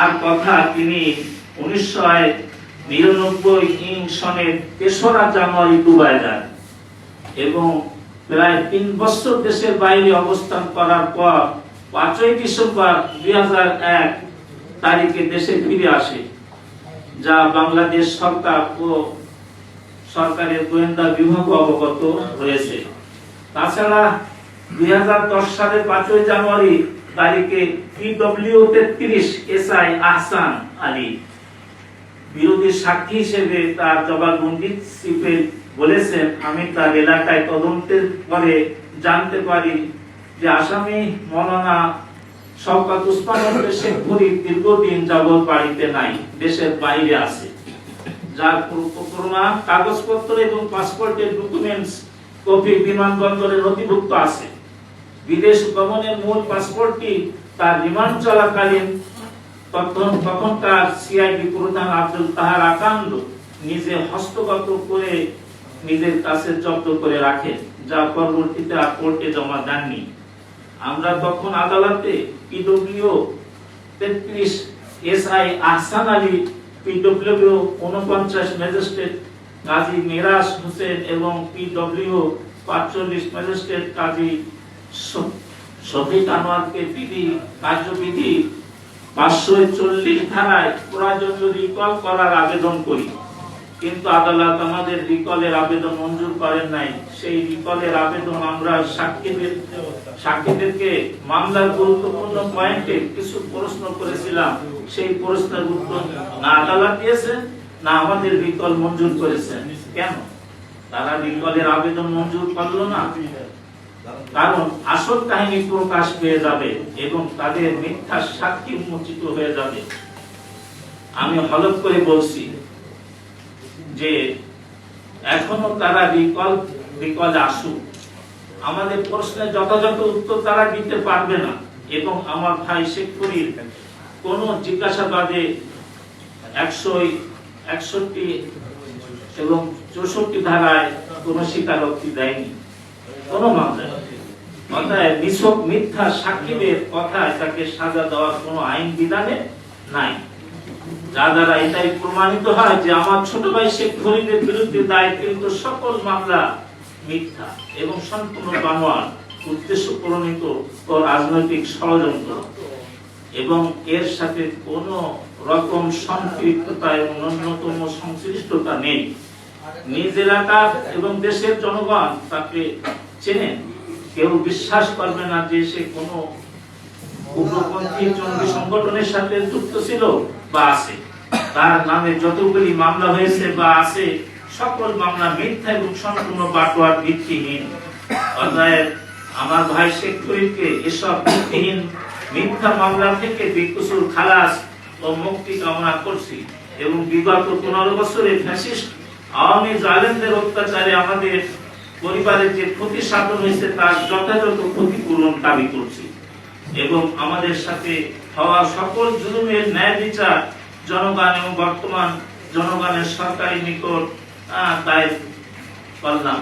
আর কথা তিনি উনিশশো নিরানব্বই ইং সনের তেসরা জানুয়ারি দুবাই যান এবং প্রায় তিন বছর দেশের বাইরে অবস্থান করার পর পাঁচই ডিসেম্বর দুই তারিখে দেশে ফিরে আসে, যা বাংলাদেশ সরকার ও সরকারের গোয়েন্দা বিভাগ অবগত হয়েছে। তাছাড়া দুই হাজার দশ সালের পাঁচই জানুয়ারি তারিখে পিডব্লিউ তেত্রিশ এসআই আহসান আলী। বিরোধী সাক্ষী হিসেবে তার জবানবন্দি চিফে বলেছেন, আমি তার এলাকায় তদন্তের পরে জানতে পারি যে আসামি মৌলানা শওকাত উসমান শেখ ফরিদ দীর্ঘদিন যাবৎ বাড়িতে নাই, দেশের বাইরে আছে। যার প্রমাণ কাগজপত্র এবং পাসপোর্টের ডকুমেন্টস কপি বিমানবন্দরে নথিভুক্ত আছে। বিদেশ গমনের মূল পাসপোর্টটি তার রিমান্ড চলাকালীন, তখন তখনকার সিআইডি প্রধান আব্দুল তাহার আকান্দ নিজে হস্তগত করে নিজের কাছে জব্দ করে রাখেন, যা পরবর্তীতে আর কোর্টে জমা দেননি। আমরা তখন আদালতে পিডব্লিউ তেত্রিশ এসআই আহসান আলী পিডব্লিউ উনপঞ্চাশ ম্যাজিস্ট্রেট কাজী মিরাজ হোসেন এবং পিডব্লিউ পাঁচচল্লিশ ম্যাজিস্ট্রেট কাজী শফিক আনোয়ারকে বিধি, কার্যবিধি। পাঁচশো চল্লিশ ধারায় প্রয়োজনীয় রিকল করার আবেদন করি, কিন্তু আদালত আমাদের রিকলের আবেদন মঞ্জুর করেন নাই। সেই রিকলের আবেদন আমরা সাক্ষীদের, সাক্ষীদেরকে মামলার গুরুত্বপূর্ণ পয়েন্টে কিছু প্রশ্ন করেছিলাম। সেই প্রশ্নের উত্তর না আদালত দিয়েছে, না আমাদের রিকল মঞ্জুর করেছেন কেন? তারা রিকলের আবেদন মঞ্জুর করল না। কারণ আসল কাহিনী প্রকাশ পেয়ে যাবে এবং তাদের মিথ্যা সাক্ষী উন্মোচিত হয়ে যাবে। আমি হলফ করে বলছি যে এখনও তারা রিকল রিকল আসুক। আমাদের প্রশ্নের যথাযথ উত্তর তারা দিতে পারবে না এবং আমার ভাই শেখ ফরিদ কোন জিজ্ঞাসাবাদে একশো একষট্টি এবং চৌষট্টি ধারায় কোন স্বীকারোক্তি দেয়নি। কোন মামলায় অতএব নিছক মিথ্যা কথায় তাকে সাজা দেওয়ার আইন বিধানে নাই। যা দ্বারা এটাই প্রমাণিত হয় যে আমার ছোট ভাই শেখ ফরিদের বিরুদ্ধে দায়েরকৃত সকল মামলা মিথ্যা এবং সম্পূর্ণ বানোয়ার উদ্দেশ্য প্রণীত ও রাজনৈতিক ষড়যন্ত্র। এবং এর সাথে কোন রকম সম্পৃক্ততা এবং ন্যূনতম সংশ্লিষ্টতা নেই। নিজ এলাকার এবং দেশের জনগণ তাকে চেনেন কেউ বিশ্বাস করবে না যে সে কোনো উগ্রপন্থী জঙ্গি সংগঠনের সাথে যুক্ত ছিল বা আছে। তার নামে যতগুলি মামলা হয়েছে বা আছে, সকল মামলা মিথ্যা এবং সম্পূর্ণ বাটোয়ার ভিত্তিহীন। অতএব আমার ভাই শেখ ফরিদকে এসব ভিত্তিহীন মিথ্যা মামলা থেকে বিকুসুর খালাস ও মুক্তি কামনা করছি এবং বিগত পনেরো বছরে ফ্যাসিস্ট আওয়ামী জালেমদের অত্যাচারে আমাদের পরিবারের যে ক্ষতি সাধন হয়েছে, তার যথাযথ ক্ষতিপূরণ দাবি করছি। এবং আমাদের সাথে হওয়া সকল জুলুমের ন্যায় বিচার জনগণ এবং বর্তমান জনগণের সরকারি নিকট দায়ের করলাম।